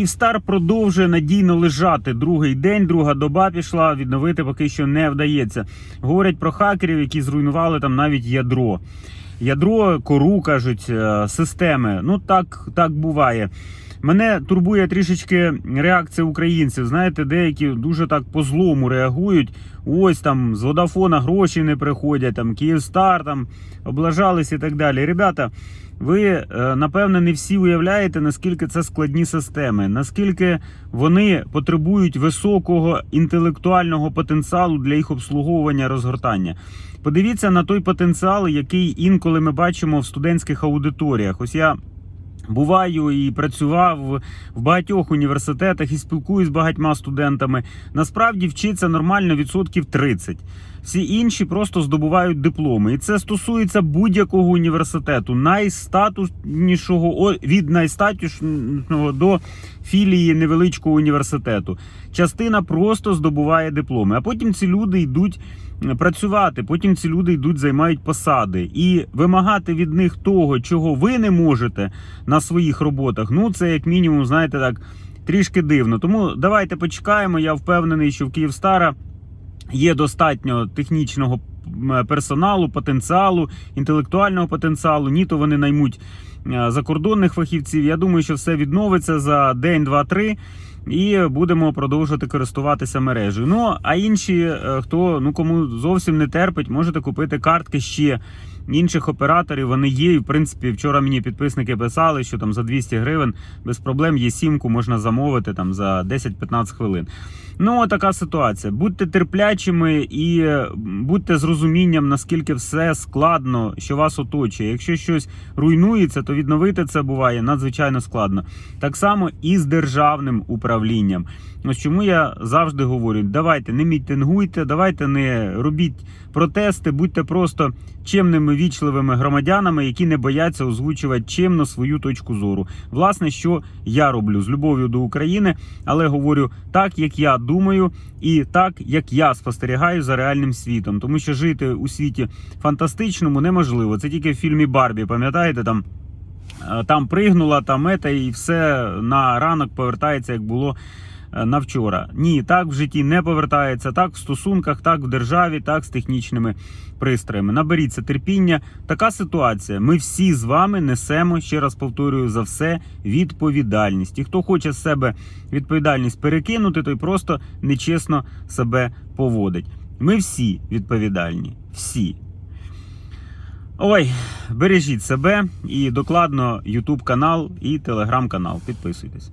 Київстар продовжує надійно лежати другий день, друга доба пішла. Відновити поки що не вдається. Говорять про хакерів, які зруйнували там навіть ядро. Ядро, кору кажуть, е, системи. Ну так, так буває. Мене турбує трішечки реакція українців. Знаєте, деякі дуже так по злому реагують. Ось там з Водафона гроші не приходять, там Київстар там облажались і так далі. Ребята, ви е, напевне не всі уявляєте, наскільки це складні системи, наскільки вони потребують високого інтелектуального потенціалу для їх обслуговування розгортання. Подивіться на той потенціал, який інколи ми бачимо в студентських аудиторіях. Ось я буваю і працював в багатьох університетах і спілкуюсь з багатьма студентами. Насправді вчиться нормально відсотків 30. Всі інші просто здобувають дипломи, і це стосується будь-якого університету, найстатуснішого від найстатусного до філії невеличкого університету. Частина просто здобуває дипломи, а потім ці люди йдуть е, працювати. Потім ці люди йдуть, займають посади, і вимагати від них того, чого ви не можете на своїх роботах. Ну це як мінімум, знаєте, так трішки дивно. Тому давайте почекаємо. Я впевнений, що в Київстара є достатньо технічного персоналу, потенціалу, інтелектуального потенціалу. Ні, то вони наймуть е, закордонних фахівців. Я думаю, що все відновиться за день, два, три. І будемо продовжувати користуватися мережею. Ну а інші, е, хто ну кому зовсім не терпить, можете купити картки ще інших операторів. Вони є. І в принципі, вчора мені підписники писали, що там за 200 гривень без проблем є сімку, можна замовити там за 10-15 хвилин. Ну, така ситуація. Будьте терплячими і будьте з розумінням, наскільки все складно, що вас оточує. Якщо щось руйнується, то відновити це буває надзвичайно складно. Так само і з державним управлінням. Ось чому я завжди говорю: давайте не мітингуйте, давайте не робіть протести, будьте просто чемними вічливими громадянами, які не бояться озвучувати чемно свою точку зору. Власне, що я роблю з любов'ю до України, але говорю так, як я думаю, і так, як я спостерігаю за реальним світом, тому що жити у світі фантастичному неможливо. Це тільки в фільмі Барбі, пам'ятаєте там. Е, Там пригнула, там ета, і все на ранок повертається, як було е, на вчора. Ні, так в житті не повертається. Так в стосунках, так в державі, так з технічними пристроями. Наберіться терпіння. Така ситуація. Ми всі з вами несемо, ще раз повторюю, за все відповідальність. І хто хоче з себе відповідальність перекинути, той просто нечесно себе поводить. Ми всі відповідальні. Всі. Ой, бережіть себе і докладно YouTube канал і телеграм канал. Підписуйтесь.